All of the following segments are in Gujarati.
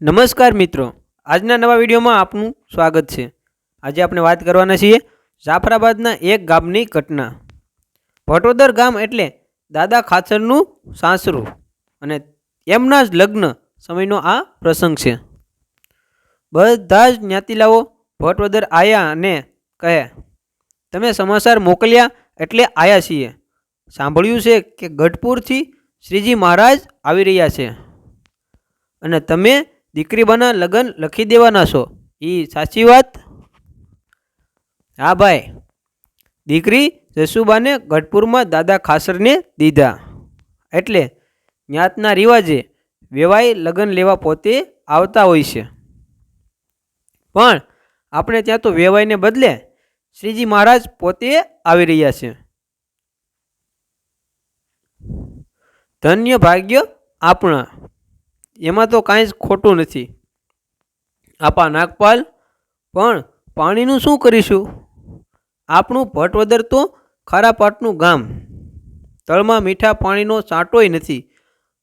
નમસ્કાર મિત્રો. આજના નવા વિડીયોમાં આપનું સ્વાગત છે. આજે આપણે વાત કરવાના છીએ જાફરાબાદના એક ગામની ઘટના. ભટોદર ગામ એટલે દાદા ખાચરનું સાસરું અને એમના જ લગ્ન સમયનો આ પ્રસંગ છે. બધા જ જ્ઞાતિલાઓ ભટોદર આવ્યા અને કહે, તમે સમાચાર મોકલ્યા એટલે આવ્યા છીએ. સાંભળ્યું છે કે ગઢપુરથી શ્રીજી મહારાજ આવી રહ્યા છે. અને તમે દીકરીબાના લગ્ન લખી દેવાના છો. એ સાચી વાત? હા ભાઈ. દીકરી જસુબાને ગઢપુરમાં દાદા ખાસરને દીધા. એટલે જ્ઞાતના રિવાજે વેવાય લગ્ન લેવા પોતે આવતા હોય છે. પણ આપણે ત્યાં તો વેવાઈને બદલે શ્રીજી મહારાજ પોતે આવી રહ્યા છે. ધન્ય ભાગ્ય આપણા. એમાં તો કાંઈ જ ખોટું નથી. આપા નાગપાલ, પણ પાણીનું શું કરીશું? આપણું ભટવદર તો ખારાપાટનું ગામ. તળમાં મીઠા પાણીનો સાંટોય નથી.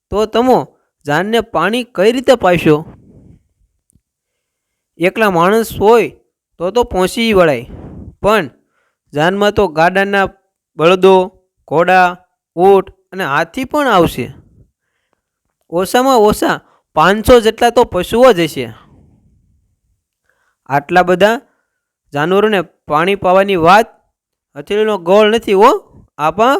તો તમો જાનને પાણી કઈ રીતે પાશો એકલા માણસ હોય તો તો પહોંચી વળાય. પણ જાનમાં તો ગાડાના બળદો, ઘોડા, ઊંટ અને હાથી પણ આવશે. ઓછામાં ઓછા પાંચસો જેટલા તો પશુઓ જ હશે. આટલા બધા જાનવરોને પાણી પાવાની વાત હથેળીનો ગોળ નથી હો, આપા.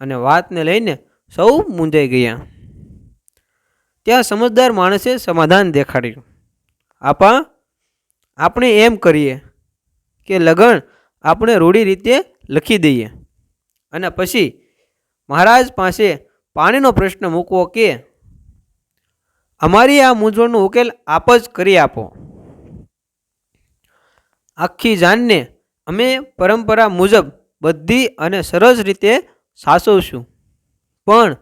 અને વાતને લઈને સૌ મૂંઝાઈ ગયા. ત્યાં સમજદાર માણસે સમાધાન દેખાડ્યું. આપા, આપણે એમ કરીએ કે લગન આપણે રૂઢી રીતે લખી દઈએ. અને પછી મહારાજ પાસે પાણીનો પ્રશ્ન મૂકવો કે, અમારી આ મૂંઝવણનો ઉકેલ આપ જ કરી આપો. આખી જાનને અમે પરંપરા મુજબ બધી અને સરસ રીતે સાસવશું. પણ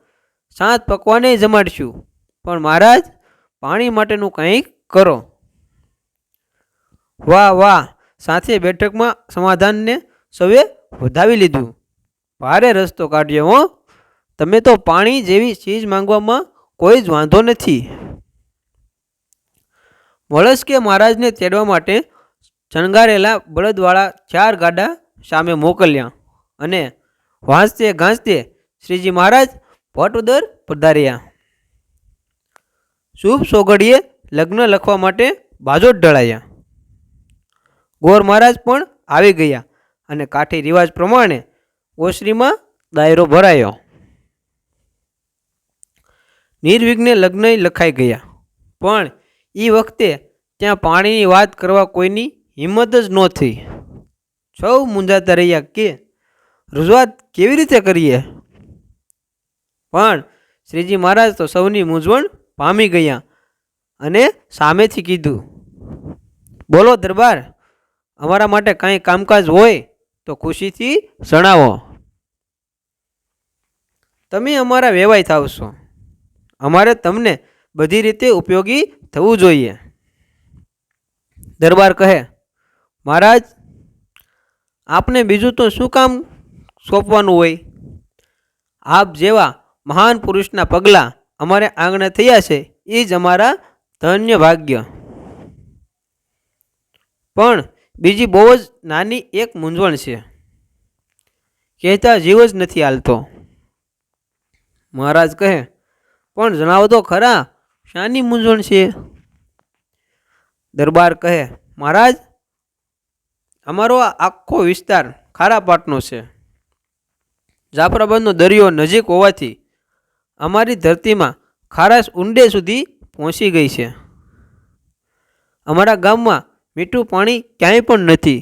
સાત પકવાને જમાડશું. પણ મહારાજ, પાણી માટેનું કંઈક કરો. વાહ વાહ, સાથે બેઠકમાં સમાધાનને સૌએ વધાવી લીધું. ભારે રસ્તો કાઢ્યો હો. તમે તો પાણી જેવી ચીજ માંગવામાં કોઈ જ વાંધો નથી. વળસ્કે મહારાજને તેડવા માટે શણગારેલા બળદવાળા ચાર ગાડા સામે મોકલ્યા અને વાંચતે ગાંચતે શ્રીજી મહારાજ ભટોદર પધાર્યા. શુભ સોગડીએ લગ્ન લખવા માટે બાજો ઢળાયા. ગોર મહારાજ પણ આવી ગયા અને કાઠી રિવાજ પ્રમાણે ઓસરીમાં દાયરો ભરાયો. નિર્વિઘ્ને લગ્ન લખાઈ ગયા. પણ એ વખતે ત્યાં પાણીની વાત કરવા કોઈની હિંમત જ ન થઈ. સૌ મૂંઝાતા રહ્યા કે રજૂઆત કેવી રીતે કરીએ? પણ શ્રીજી મહારાજ તો સૌની મૂંઝવણ પામી ગયા અને સામેથી કીધું, બોલો દરબાર, અમારા માટે કાંઈ કામકાજ હોય તો ખુશીથી જણાવો. તમે અમારા વેવાય થાવશો. અમારે તમને બધી રીતે ઉપયોગી થવું જોઈએ. દરબાર કહે, મહારાજ, આપને બીજું તો શું કામ સોંપવાનું હોય? આપ જેવા મહાન પુરુષના પગલાં અમારે આંગણે થયા છે, એ જ અમારા ધન્ય ભાગ્ય. પણ બીજી બહુ જ નાની એક મૂંઝવણ છે. કહેતા જીવ જ નથી હાલતો. મહારાજ કહે પણ જણાવો તો ખરા, શાની મૂંઝવણ છે? દરબાર કહે, મહારાજ, અમારો આખો વિસ્તાર ખારાપાટનો છે. જાફરાબાદનો દરિયો નજીક હોવાથી અમારી ધરતીમાં ખારાશ ઊંડે સુધી પહોંચી ગઈ છે. અમારા ગામમાં મીઠું પાણી ક્યાંય પણ નથી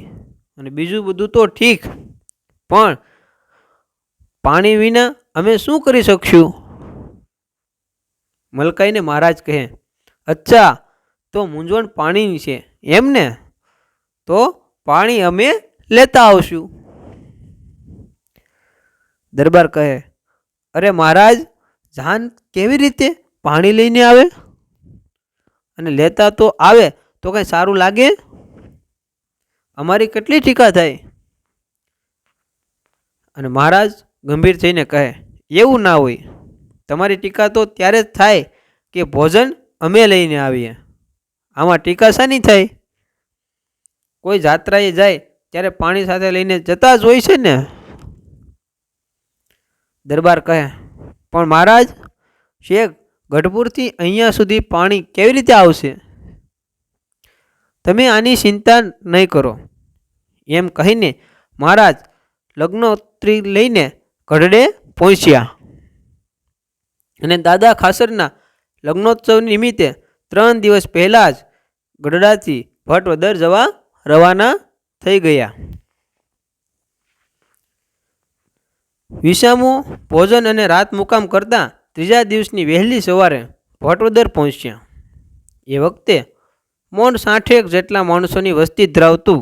અને બીજું બધું તો ઠીક. પણ પાણી વિના અમે શું કરી શકશું? મલકાઈને મહારાજ કહે, અચ્છા, તો મૂંઝવણ પાણીની છે. એમ ને? તો પાણી અમે લેતા આવશું. દરબાર કહે, અરે મહારાજ, જાન કેવી રીતે પાણી લઈને આવે? અને લેતા તો આવે, તો કંઈ સારું લાગે? અમારી કેટલી ટીકા થાય? અને મહારાજ ગંભીર થઈને કહે, એવું ના હોય. તમારી ટીકા તો ત્યારે જ થાય કે ભોજન અમે લઈને આવીએ. આમાં ટીકા શાની થાય કોઈ જાત્રાએ જાય ત્યારે પાણી સાથે લઈને જતા જ હોય છે ને? દરબાર કહે, પણ મહારાજ, શેખ ગઢપુરથી અહીંયા સુધી પાણી કેવી રીતે આવશે? તમે આની ચિંતા નહીં કરો. એમ કહીને મહારાજ લગ્નોત્રી લઈને ગઢડે પહોંચ્યા. અને દાદા ખાસરના લગ્નોત્સવ નિમિત્તે ત્રણ દિવસ પહેલાં જ ગઢડાથી ભટવદર જવા રવાના થઈ ગયા. વિસામો ભોજન અને રાત મુકામ કરતાં ત્રીજા દિવસની વહેલી સવારે ભટવદર પહોંચ્યા. એ વખતે મોડ સાઠેક જેટલા માણસોની વસ્તી ધરાવતું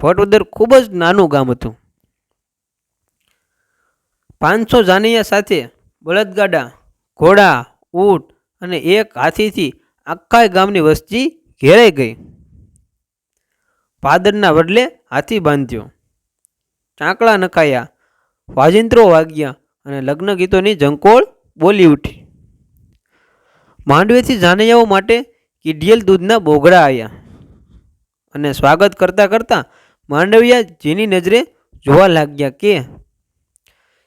ભટવદર ખૂબ જ નાનું ગામ હતું. પાંચસો જાનૈયા સાથે બળદગાડા ઘોડા, ઊંટ અને એક હાથીથી આખા ગામની વસ્તી ઘેરાઈ ગઈ. પાદરના વડલે હાથી બાંધ્યો. ચાંકડા નખાયા, વાજિંત્રો વાગ્યા અને લગ્ન ગીતોની ઝંકોળ બોલી ઉઠી. માંડવેથી જાનૈયાઓ માટે કીઢિયેલ દૂધના બોગડા આવ્યા અને સ્વાગત કરતાં કરતાં માંડવિયા જેની નજરે જોવા લાગ્યા કે,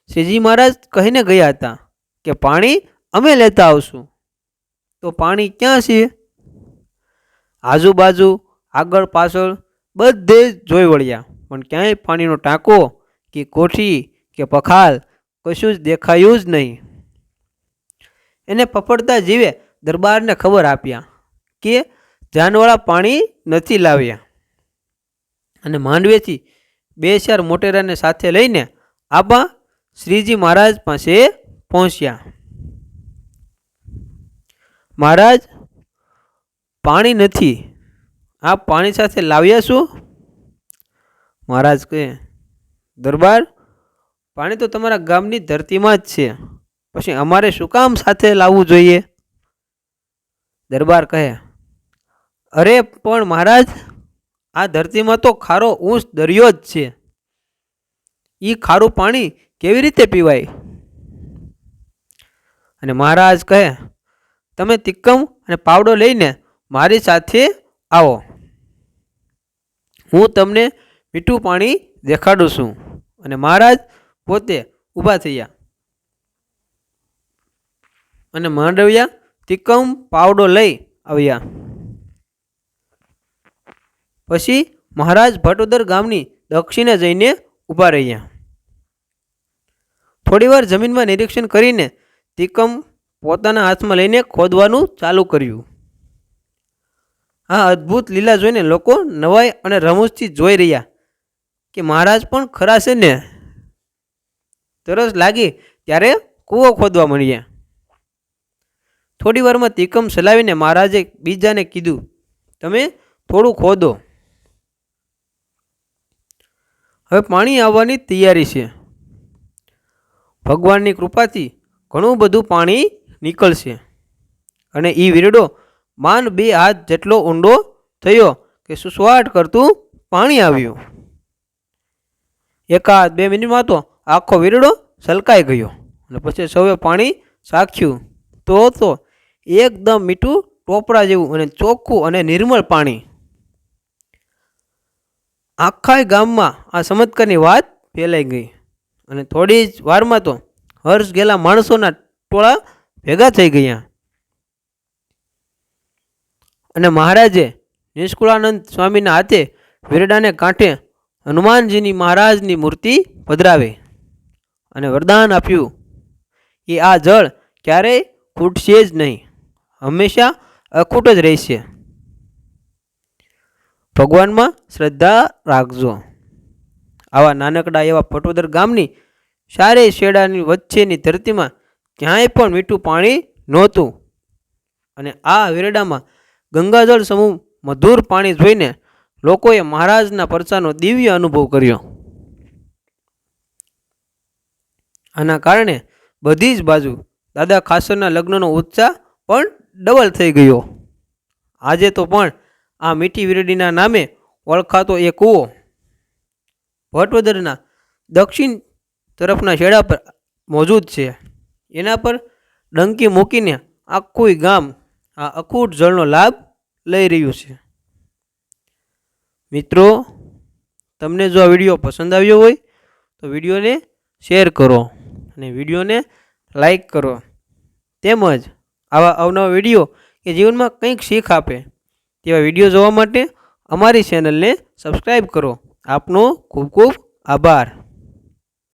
શ્રીજી મહારાજ કહીને ગયા હતા કે પાણી અમે લેતા આવશું. તો પાણી ક્યાં છે? આજુબાજુ, આગળ પાછળ, બધે જ જોઈ વળ્યા. પણ ક્યાંય પાણીનો ટાંકો કે કોઠી કે પખાલ કશું જ દેખાયું જ નહીં. એને ફફડતા જીવે દરબારને ખબર આપ્યા કે જાનવાળા પાણી નથી લાવ્યા. અને માંડવેથી બે ચાર મોટેરાને સાથે લઈને આબા શ્રીજી મહારાજ પાસે પહોંચ્યા. મહારાજ, પાણી નથી. આ પાણી સાથે લાવ્યા શું મહારાજ કહે, દરબાર, પાણી તો તમારા ગામની ધરતીમાં જ છે. પછી અમારે શું કામ સાથે લાવવું જોઈએ? દરબાર કહે, અરે પણ મહારાજ, આ ધરતીમાં તો ખારો ઊંચ દરિયો જ છે. એ ખારું પાણી કેવી રીતે પીવાય? અને મહારાજ કહે તમે તિક્કમ અને પાવડો લઈને મારી સાથે આવો. હું તમને મીઠું પાણી દેખાડું છું અને મહારાજ પોતે ઊભા થયા. અને માંડવ્યા તિક્કમ પાવડો લઈ આવ્યા. પછી મહારાજ ભટોદર ગામની દક્ષિણે જઈને ઊભા રહ્યા. થોડીવાર જમીનમાં નિરીક્ષણ કરીને તિકમ પોતાના હાથમાં લઈને ખોદવાનું ચાલુ કર્યું. આ અદ્ભુત લીલા જોઈને લોકો નવાઈ અને રમૂજથી જોઈ રહ્યા કે મહારાજ પણ ખરા છે ને? તરસ લાગી ત્યારે કૂવો ખોદવા મળ્યા થોડી વારમાં તિકમ ચલાવીને મહારાજે બીજાને કીધું, તમે થોડું ખોદો. હવે પાણી આવવાની તૈયારી છે. ભગવાનની કૃપાથી ઘણું બધું પાણી નીકળશે. અને એ વીરડો માન બે હાથ જેટલો ઊંડો થયો કે સુસવાટ કરતું પાણી આવ્યું. એકાદ બે મિનિટમાં તો આખો વીરડો સલકાઈ ગયો. અને પછી સૌએ પાણી સાખ્યું. તો તો એકદમ મીઠું ટોપરા જેવું અને ચોખ્ખું અને નિર્મળ પાણી. આખા ગામમાં આ ચમત્કારની વાત ફેલાઈ ગઈ. અને થોડી જ વારમાં તો હર્ષ ગયેલા માણસોના ટોળા ભેગા થઈ ગયા. અને મહારાજે નિષ્કુળાનંદ સ્વામીના હાથે વેરડાને કાંઠે હનુમાનજીની મહારાજની મૂર્તિ પધરાવી અને વરદાન આપ્યું. કે આ જળ ક્યારેય ખૂટશે જ નહીં. હંમેશા અખૂટ જ રહેશે. ભગવાનમાં શ્રદ્ધા રાખજો. આવા નાનકડા એવા પટોદર ગામની સારે શેડાની વચ્ચેની ધરતીમાં ક્યાંય પણ મીઠું પાણી નહોતું. અને આ વેરડામાં ગંગાજળ સમૂહ મધુર પાણી જોઈને લોકોએ મહારાજના પરચાનો દિવ્ય અનુભવ કર્યો. આના કારણે બધી જ બાજુ દાદા ખાસરના લગ્નનો ઉત્સાહ પણ ડબલ થઈ ગયો. આજે તો પણ આ મીઠી વીરડીના નામે ઓળખાતો એ કૂવો ભટવદરના દક્ષિણ તરફના છેડા પર મોજૂદ છે. એના પર ડંકી મૂકીને આખું ગામ, આ અખૂટ જળનો લાભ લઈ રહ્યું છે. મિત્રો, તમને જો આ વીડિયો પસંદ આવ્યો હોય, તો વિડીયોને શેર કરો અને વિડીયોને લાઈક કરો. તેમજ આવા અવનવા વીડિયો કે જીવનમાં કંઈક શીખ આપે તેવા વીડિયો જોવા માટે અમારી ચેનલને સબસ્ક્રાઈબ કરો. આપનો ખૂબ ખૂબ આભાર.